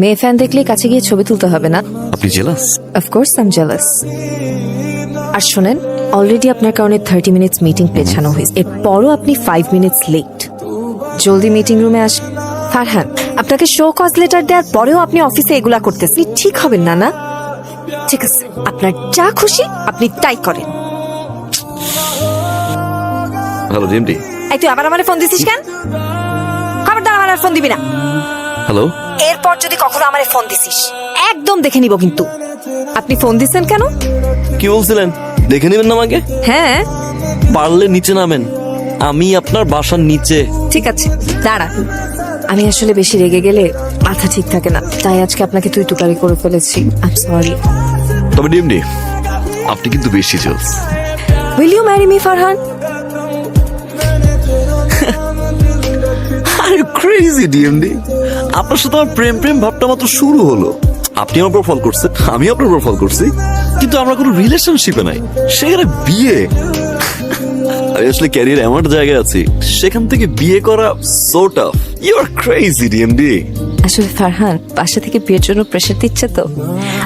মেয়ে ফ্যান দেখলে কাছে গিয়ে ছবি তুলতে হবে না? আপনি jealous of course I'm jealous আর শোনেন অলরেডি আপনার কারণে থার্টি মিনিটস মিটিং পেছানো হয়েছে। এরপরও আপনি ফাইভ মিনিটস লেট জলদি মিটিং রুমে আস ফারহান আপনাকে শো কজ লেটার দেওয়ার পরেও আপনি অফিসে এগুলা করতেছেন। ঠিক হবেন না না ঠিক আছে আপনার যা খুশি আপনি তাই করেন। হ্যালো ডিএমডি এই তুই আবার আমার ফোন দিছিস কেন? খবরদার আমার ফোন দিবি না। হ্যালো এরপর যদি কখনো আমার ফোন দিছিস। একদম দেখে নিব কিন্তু। আপনি ফোন দিচ্ছেন কেন? কি বলছিলেন? দেখে নেবেন না আমাকে? হ্যাঁ। পারলে নিচে নামেন। আমি আপনার বাসার নিচে। ঠিক আছে দাঁড়া আমি আসলে বেশি রেগে গেলে মাথা ঠিক থাকে না। তাই আজকে আপনাকে তুই তুকারি করে ফেলেছি। আই সরি তবে ডিএমডি আপনি কিন্তু বেশি জোস। Will you marry me Farhan R crazy DMD আপনার সাথে আমার প্রেম প্রেম ভাবটা মাত্র শুরু হলো। আপনি আমার উপর ফল করছেন আমি আপনার উপর ফল করছি কিন্তু আমরা কোনো রিলেশনশিপে নাই। সেখানে বিয়ে। আমি আসলে ক্যারিয়ার এমন জায়গায় আছি সেখান থেকে বিয়ে করা so tough you are crazy DMD আসলে ফারহান বাসা থেকে বিয়ের জন্য প্রেশার দিচ্ছে তো।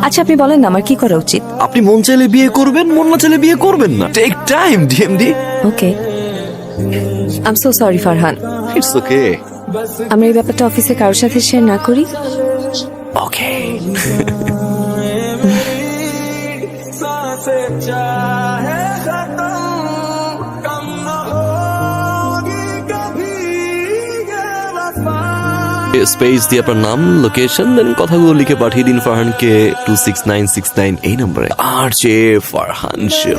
আচ্ছা আপনি বলেন না আমার কি করা উচিত? আপনি মন চাইলে বিয়ে করবেন মন না চাইলে বিয়ে করবেন না। Take time DMD okay I'm so sorry Farhan. It's okay আমরা এই ব্যাপারটা অফিসে কারোর সাথে শেয়ার না করি। ওকে স্পেস দিয়ে আপনার নাম লোকেশন দেন কথাগুলো লিখে পাঠিয়ে দিন ফারহানকে two six nine six nine এই নম্বরে। আর যে ফারহান শো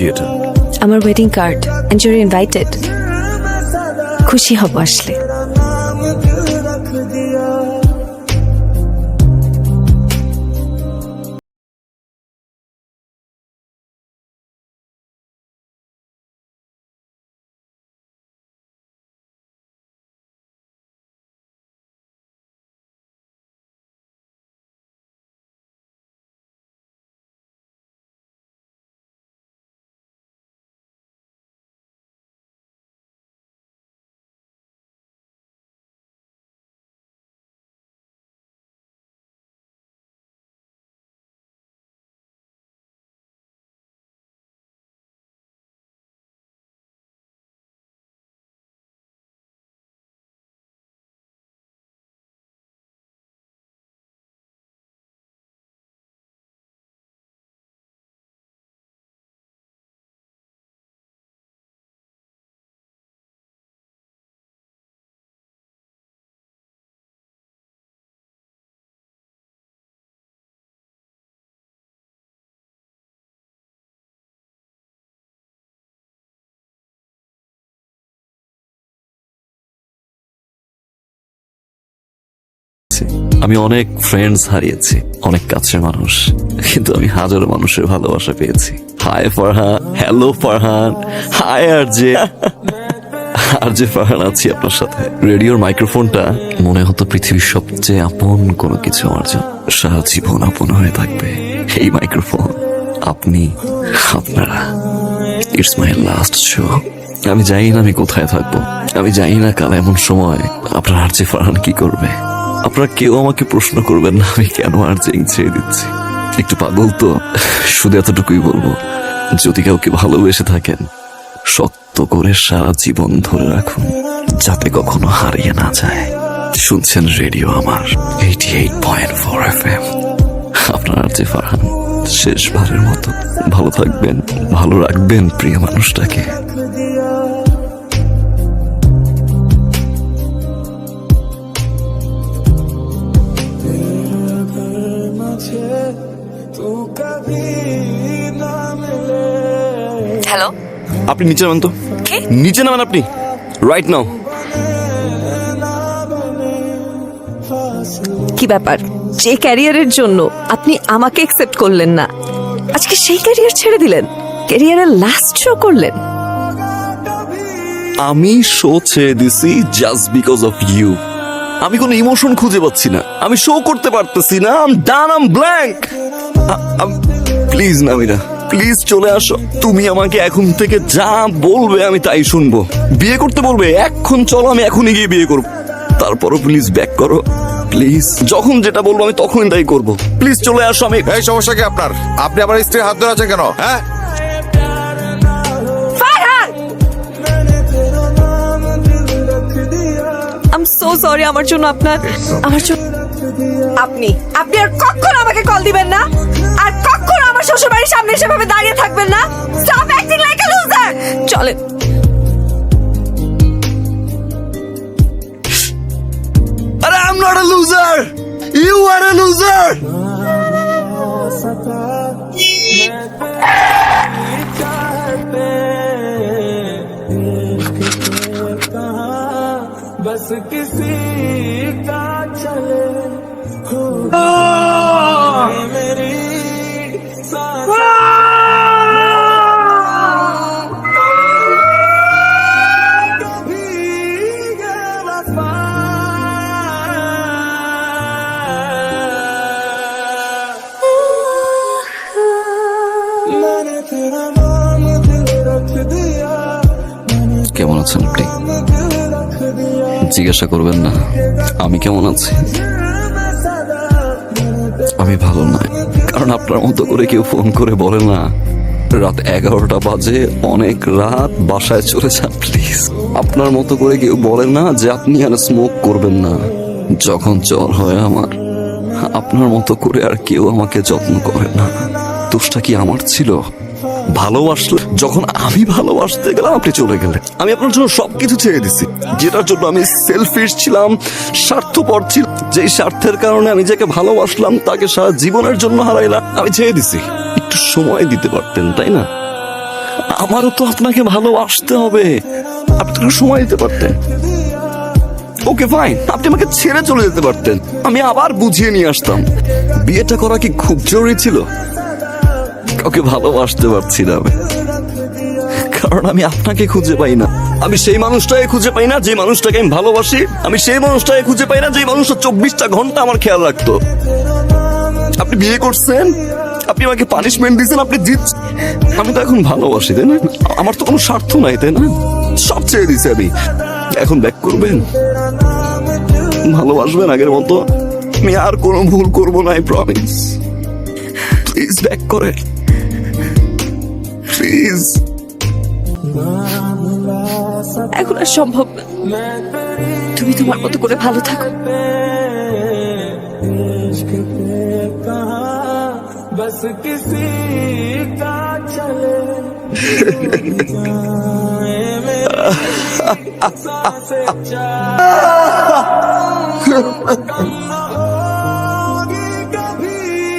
কি এটা আমার wedding card and you're invited খুশি হব আসলে। আমি অনেক ফ্রেন্ডস হারিয়েছি, অনেক কাছের মানুষ, কিন্তু আমি হাজারো মানুষের ভালোবাসা পেয়েছি। Hi Farhan hello Farhan hi আর যে আর যে ফারহান আছি আপনার সাথে। রেডিওর মাইক্রোফোনটা মনে হতো পৃথিবীর সবচেয়ে আপন কোনো কিছু আমার জন্য। সারা জীবন আপন হয়ে থাকবে এই মাইক্রোফোন আপনি, আপনারা ইটস মাই লাস্ট শো আমি জানি না আমি কোথায় থাকব। আমি জানি না কাল এমন সময় আপনার আর যে ফারহান কি করবে। আপনারা কেউ আমাকে প্রশ্ন করবেন না, আমি কেন আর চেঞ্জ ছেড়ে দিচ্ছি? একটু পাগল তো, শুধু এতটুকুই বলব, যদি কাউকে ভালোবেসে থাকেন, শক্ত করে সারা জীবন ধরে রাখুন, যাতে কখনো হারিয়ে না যায়। শুনছেন রেডিও আমার eighty eight point four F M আপনার যে ফারহান, শেষবারের মতো। ভালো থাকবেন, ভালো রাখবেন প্রিয় মানুষটাকে। আপনি নিচে নামেন তো? নিচে নামেন আপনি। রাইট নাও কি ব্যাপার? যে ক্যারিয়ারের জন্য আপনি আমাকে একসেপ্ট করলেন না আজকে সেই ক্যারিয়ার ছেড়ে দিলেন ক্যারিয়ারের লাস্ট শো করলেন। আমি শো ছেড়ে দিছি জাস্ট বিকজ অফ ইউ আমি কোনো ইমোশন খুঁজে পাচ্ছি না। আমি শো করতে পারতেছি না। I'm done I'm blank please Namira please চলে আসো। তুমি আমাকে এখন থেকে যা বলবে আমি তাই শুনব। বিয়ে করতে বলবে এখন চলো আমি এখনই গিয়ে বিয়ে করব। তারপরও প্লিজ ব্যাক করো। প্লিজ যখন যেটা বলব আমি তখনই তাই করব। প্লিজ চলে আসো আমি। এই সমস্যা কি আপনার? আপনি আমার স্ত্রীর হাত ধরে আছেন কেন? হ্যাঁ? আম সো সরি আমার জন্য আপনার আমার জন্য আপনি আপনি আর কখনো আমাকে কল দিবেন না। শ্বশুর সামনে সেভাবে দাঁড়িয়ে থাকবেন না। Stop acting like a loser চলেন। আরে I am not a loser কেমন আছেন আপনি? জিজ্ঞাসা করবেন না, আমি কেমন আছি? আমি ভালো নয় কারণ আপনার মতো করে কেউ ফোন করে বলে না। রাত এগারোটা বাজে, অনেক রাত, বাসায় চলে যান, প্লিজ। আপনার মতো করে কেউ বলে না যে আপনি আর স্মোক করবেন না। যখন জ্বর হয় আমার, আপনার মতো করে আর কেউ আমাকে যত্ন করে না। দোষটা কি আমার ছিল? ভালোবাসলে, যখন আমি ভালোবাসতে গেলাম, আপনি চলে গেলেন। আমি আপনার জন্য সবকিছু ছেড়ে দিছি। যেটার জন্য আমি সেলফিশ ছিলাম, স্বার্থপর ছিল। যেই স্বার্থের কারণে আমি যাকে ভালোবাসলাম, তাকে সারা জীবনের জন্য হারাইলাম, আমি ছেড়ে দিছি। একটু সময় দিতে পারতেন, তাই না? আমারও তো আপনাকে ভালোবাসতে হবে। আপনি তো সময় দিতে পারতেন। ওকে ফাইন আপনি আমাকে ছেড়ে চলে যেতে পারতেন। আমি আবার বুঝিয়ে নিয়ে আসতাম। বিয়েটা করা কি খুব জরুরি ছিল? কাউকে ভালোবাসতে পারছি না কারণ আমি আপনাকে খুঁজে পাই না। আমি সেই মানুষটাকে খুঁজে পাই না, যে মানুষটাকে আমি ভালোবাসি। আমি সেই মানুষটাকে খুঁজে পাই না, যে মানুষটা চব্বিশটা ঘণ্টা আমার খেয়াল রাখতো। আপনি বিয়ে করছেন, আপনি আমাকে পানিশমেন্ট দিয়েছেন, আপনি জিত আমি তো এখন ভালোবাসি, তাই না? আমার তো কোনো স্বার্থ নাই, তাই না? সব ছেড়ে দিছি আমি। এখন ব্যাক করবেন? ভালোবাসবেন আগের মতো? আমি আর কোনো ভুল করব না আই প্রমিস প্লিজ ব্যাক করে প্লিজ এখন আর সম্ভব না তুমি তোমার মতো করে ভালো থাকো इश्क पे कहा बस किसी का चले जाए मेरी सांसें चाहे